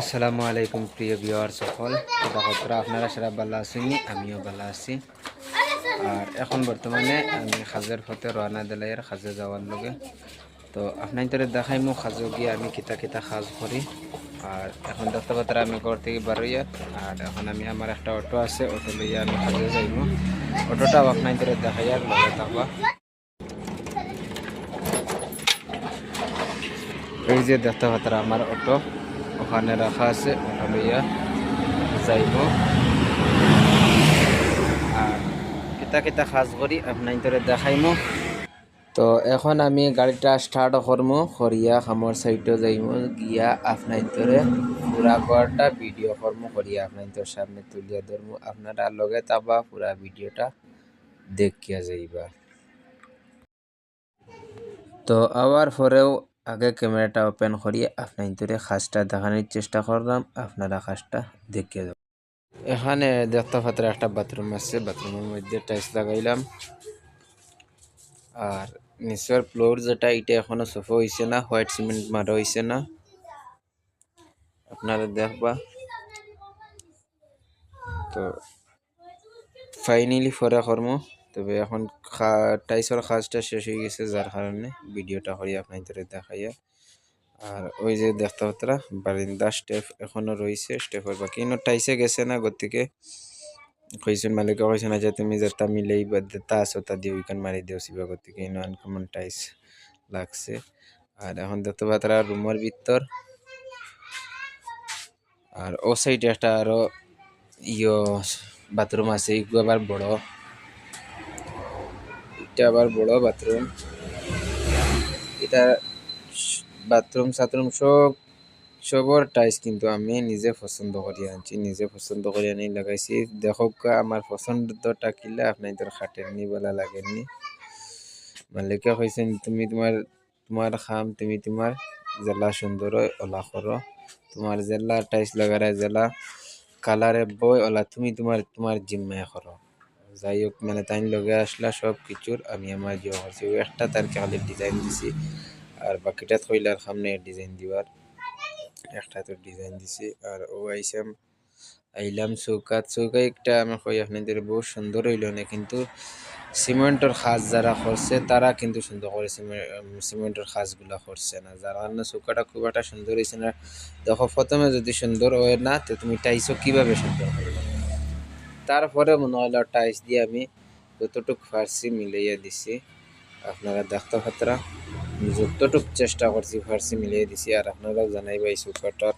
আসসালামু আলাইকুম প্রিয় ভিউয়ার সকল। দেখতরা আপনারা সারা ভালো আছেন আমিও ভালো আছি। আর এখন বর্তমানে আমি খাজের ফতে রওনা দিলাইয়ের খাজে যাওয়ার লগে। তো আপনার তোরে দেখাইমু খাজো গিয়ে আমি কিতা কিতা খাজ করি। আর এখন দেখতে পাত্রা আমি ঘর থেকে বারোইয়া আর এখন আমি আমার একটা অটো আছে, অটো লইয়া আমি খাজে যাইমু। অটোটাও আপনার তোরে দেখাইয়ার লগে থাকবা। এই যে দেখতে পাত্রা আমার অটো। ওখানে রাখা আছে ওটা লইয়া যাইব। আর কিতা কিতা খাস করি আপনার দেখাইমু। তো এখন আমি গাড়িটা স্টার্ট করমু, করিয়া খামর সাইডে যাইমু, গিয়া আপনার পুরা ঘরটা ভিডিও করমু করিয়া আপনার সামনে তুলিয়া ধরমু আপনারা লগে তাবা পুরা ভিডিওটা দেখিয়া যাইবা। তো আবার পরেও আগে ক্যামেরাটা ওপেন করিয়ে আপনার ধরে খাসটা দেখানোর চেষ্টা করলাম, আপনারা খাসটা দেখিয়ে দেব এখানে দেখতে পাত্রে একটা বাথরুম আছে বাথরুমের মধ্যে টাইলস লাগাইলাম। আর নিচের ফ্লোর যেটা, এটা এখনও সোফা হয়েছে না হোয়াইট সিমেন্ট মারা হয়েছে না। আপনারা দেখবা। তো ফাইনালি ফরে কর্ম তবে এখন টাইসের কাজটা শেষ হয়ে গেছে, যার কারণে ভিডিওটা করি আপনাদের দেখাইয়া। আর ওই যে দেখতে পাত্রা বারিন্দা স্টেপ এখনও রয়েছে স্টেপের বাকি। ইনো টাইসে গেছে না, গতিকে কইছেন মালিক কইছেন যে তুমি যেটা মিলেই বা দেতা আছো, তা দিয়ে উইকান মারি দিও সিবা, গতিকে ইনো আনকমন টাইস লাগছে। আর এখন দেখতে পাত্রা রুমের ভিতর। আর ও সাইডে একটা আরও ইয়ো বাথরুম আছে, এগুলো আবার বড়। এটা আবার বড় বাথরুম এটা বাথরুম সাথরুম সব, সবর টাইস কিন্তু আমি নিজে পছন্দ করি আনছি, নিজে পছন্দ করে আনি লাগাইছি। দেখো আমার পছন্দটা কিলে আপনার তোর খাটেননি বলা লাগেননি মালিকে কইছেন, তুমি তোমার তোমার খাম, তুমি তোমার জেলা সুন্দর ওলা করো। তোমার জেলা টাইস লাগারে জেলা কালারে বই, ওলা তুমি তোমার তোমার জিম্মায় করো। যাই হোক মানে তাই লগে আসলা সব কিছুর। আমি আমার জিও করছি। একটা তার খালি ডিজাইন দিছি। আর বাকিটা থইলার সামনে ডিজাইন দিবার। একটা তো ডিজাইন দিছি। আর ও আইসাম, আইলাম চৌকাত। চৌকা একটা আমি কই আপনাদের বহু সুন্দর হইল না। কিন্তু সিমেন্টের খাজ যারা করছে, তারা কিন্তু সুন্দর করে সিমেন্টের খাজগুলা করছে না। যার কারণে চৌকাটা খুব একটা সুন্দর হয়েছে না। দেখো, প্রথমে যদি সুন্দর হয় না, তো তুমি টাইসও কীভাবে সুন্দর করবে তারপরে মনে হলো টাইস দিয়ে আমি যতটুক ফার্সি মিলাইয়া দিছি। আপনারা দেখতে খাতরা যতটুক চেষ্টা করছি ফার্সি মিলিয়ে দিছি। আর আপনারাও জানাইবা এই সুপারটার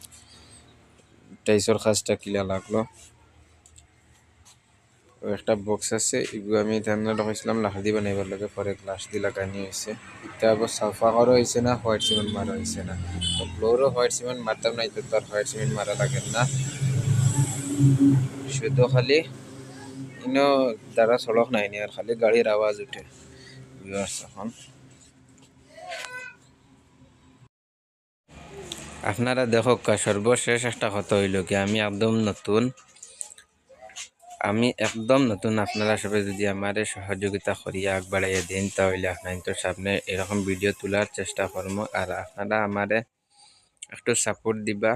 টাইসর কাজটা কিলা লাগল। একটা বক্স আছে এগুলো আমি ধারণা রাখাইছিলাম লাকড়ি বানাইবার লাগে পরে গ্লাস দিয়ে লাগানি হয়েছে এটা আবার সাফা করা হয়েছে না হোয়াইট সিমেন্ট মারা হয়েছে না। ফ্লোরও হোয়াইট সিমেন্ট মারতাম না তো তার হোয়াইট সিমেন্ট মারা লাগে না। শুধু খালি। ইনো দ্বারা সড়ক নাই আর খালি গাড়ির আওয়াজ উঠে। এখন। আপনারা দেখো সর্বশেষ একটা কথা হইল কি, আমি একদম নতুন। আমি একদম নতুন আপনারা সবাই যদি আমার সহযোগিতা করিয়া আগবাড়াইয়া দিন, তাহলে আপনাদের সামনে এরকম ভিডিও তোলার চেষ্টা করব। আর আপনারা আমারে একটু সাপোর্ট দিবা।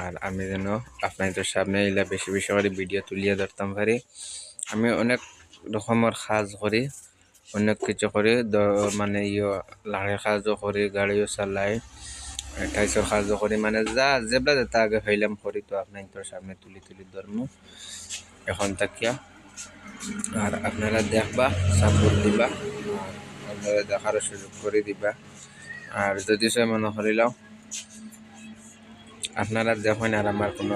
আর আমি যেন আপনাদের সামনে এলা বেশি বেশি করে ভিডিও তুলিয়া ধরতাম পারি। আমি অনেক রকমের কাজ করি, অনেক কিছু করি মানে ইয়ে লাড়ের কাজও করি, গাড়িও চালাই টাইসর কাজও করি মানে যা, যেবলা যেটা আগে হইলাম করি তো আপনাদের সামনে তুলি তুলি ধর্ম এখন তাকিয়া। আর আপনারা দেখবা সাপোর্ট দিবা আপনারা দেখার সুযোগ করে দিবা। আর যদি সে মনে করিলাম আপনারা দেখেন আর আমার কোনো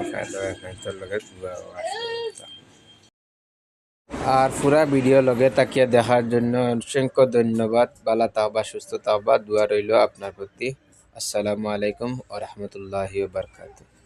আর পুরা ভিডিও লগে তাকিয়া দেখার জন্য অসংখ্য ধন্যবাদ। বালা তাহবা সুস্থ তাহবা দোয়া রইল আপনার প্রতি। আসসালামু আলাইকুম ও রহমতুল্লাহি বারকাতুহ।